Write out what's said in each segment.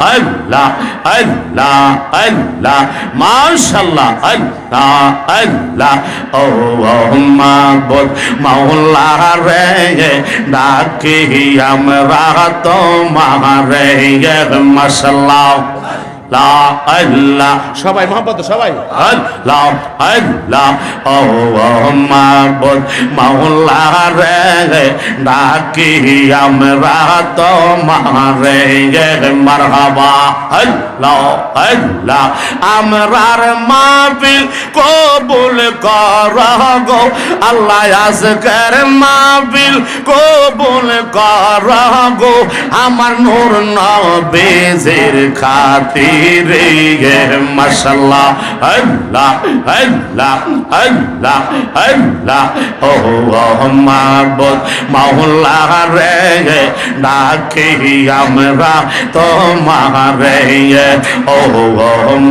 আল্লাহ আল্লাহ আল্লাহ মাশাল্লাহ আল্লাহ আল্লাহ। ও মাবুদ মাওলা রে ডাকি আমরা আল্লাহ সবাই মোহাম্মদ সবাই। আল্লাহ আল্লাহ ও মাবুদ মাওলা রে ডাকি আমরা তোমারে মারহাবা। আল্লাহ আল্লাহ আমরার মাহফিল কবুল কর গো আল্লাহ আজকের মাহফিল কবুল কর গো আমার নূর নবেজের খাতিরে মাশাল্লাহ আল্লাহ আল্লাহ। আল্লাহ আল্লাহ ও মাহবুদ মাওলা রে ডাকি আমরা তোমারে ও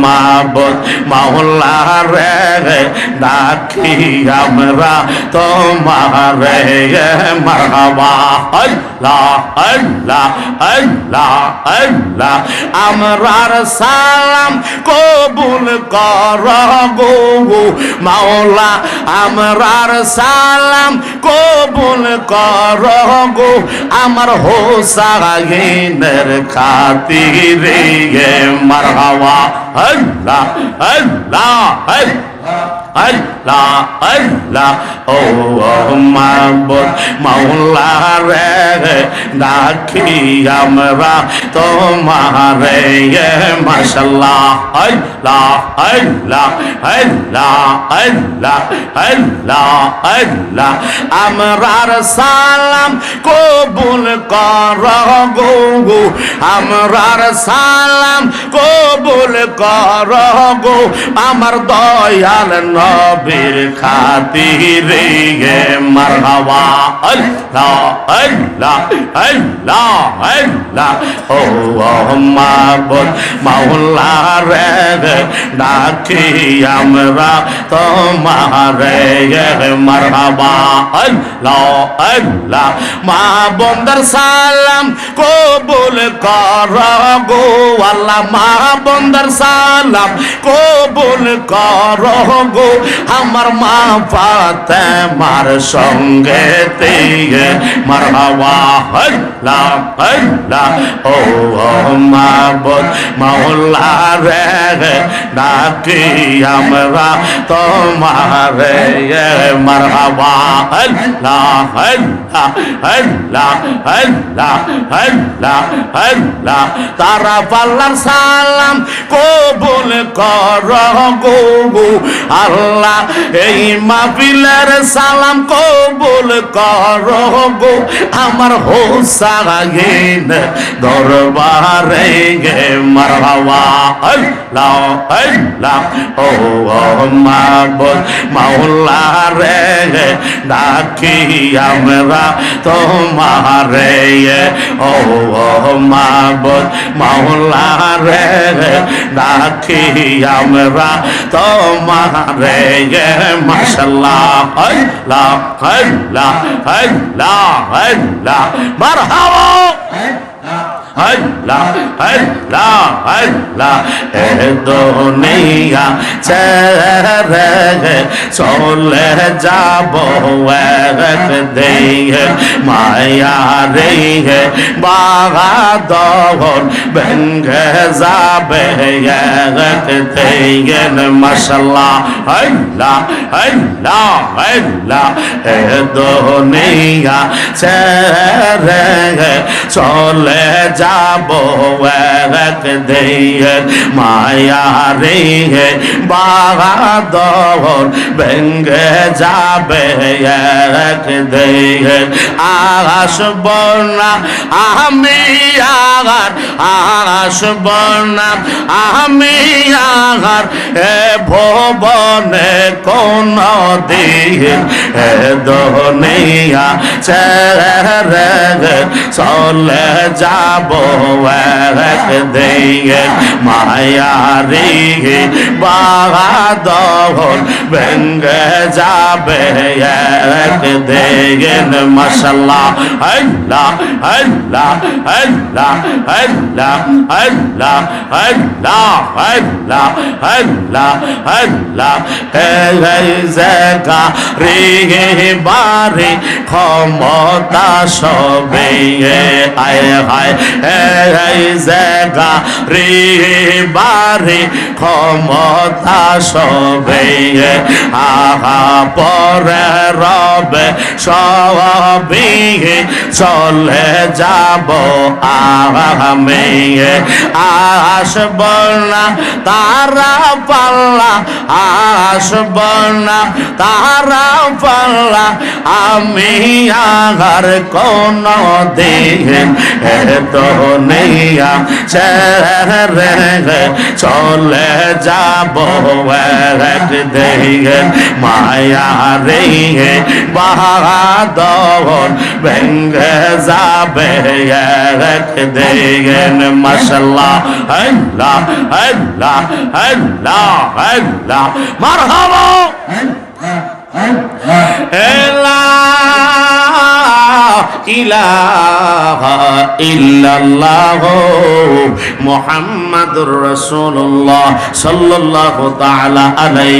মাহবুদ মাওলা রে ডাকি আমরা তোমারে মারহাবা। আল্লাহ আল্লাহ আল্লাহ আল্লাহ আমরার সালাম কবুল কর গো মাওলা আমরার সালাম কবুল কর গো। আমার হোসাইনের খাতিরে মারহাবা। আল্লাহ আল্লাহ আল্লাহ আল্লাহ আল্লাহ। ও মাবুদ মাওলা রে ডাকি আমরা তোমারে মাশাল্লাহ, আল্লাহ আল্লাহ আল্লাহ আল্লাহ আল্লাহ আল্লাহ। আমরার সালাম কবুল কর গো গো। আমরার সালাম কবুল কর গো। আমার দয়াল নবীর খাতিরে মারহাবা। আল্লাহ আল্লাহ আল্লাহ আল্লাহ। মাবুদ ডাকি আমরা তোমারে মারহাবা, আল্লাহ মা বন্দর সালাম কবুল কর গো আল্লাহ, মা বন্দর সালাম কবুল কর গো। আমার মা পাতে মার সঙ্গে তেগে মারহাবা আল্লাহ ও মাবুদ মাওলা রে ডাকি আমরা তোমারে মারহাবা আল্লাহ আল্লাহ আল্লাহ আল্লাহ আল্লাহ তারা পাল্লার সালাম কবুল কর গো আল্লাহ এই মাহফিলের সালাম কবুল কর গো আমার হোসাইন দরবারে গে মারহাবা আল্লাহ আল্লাহ ও মাবুদ মাওলা রে ডাকি আমরা তোমারে ও মাবুদ মাওলা রে ডাকি আমরা তোমারে মাশাল্লাহ আল্লাহ আল্লাহ আল্লাহ আল্লাহ মারহাবা! আল্লাহ আল্লাহ আল্লাহ এ দুনিয়া ছেড়ে চলে যাব একদিন মায়া রে বাগাদর ভেঙ্গে যাবে একদিন মশলা আল্লাহ আল্লাহ আল্লাহ এ দুনিয়া ছেড়ে চলে যাব একদিন মায়া রে বাগাদর ভেঙ্গে যাবে একদিন আসব না আমি আগার আসব না আমি আগার এ ভবনে কোন এ দনিয়া ছেড়ে চলে যাব একদিন মায়ারি বাহাদল ভেঙ্গে যাবে একদিন মশাল্লাহ আল্লাহ আল্লাহ আল্লাহ আল্লাহ আল্লাহ আল্লাহ আল্লাহ আল্লাহ আল্লাহ এই জায়গা রে বারে ক্ষমতা সবে আয় হায় এই জায়গা রে বারে ক্ষমতা সবে আহা পরে রবে সবে চলে যাব আমি আসব না তারা পাল্লা আসব না তারা পাল্লা, আমি আগার কোন দিন এত নেইয়া ছেড়ে চলে যাব একদিন মায়া রে বাহাদর ভেঙ্গ যাবে এক দেগেন মাশাল্লাহ আল্লাহ আল্লাহ আল্লাহ আল্লাহ মারহাবা। রসুল্লাহ সাল আলাই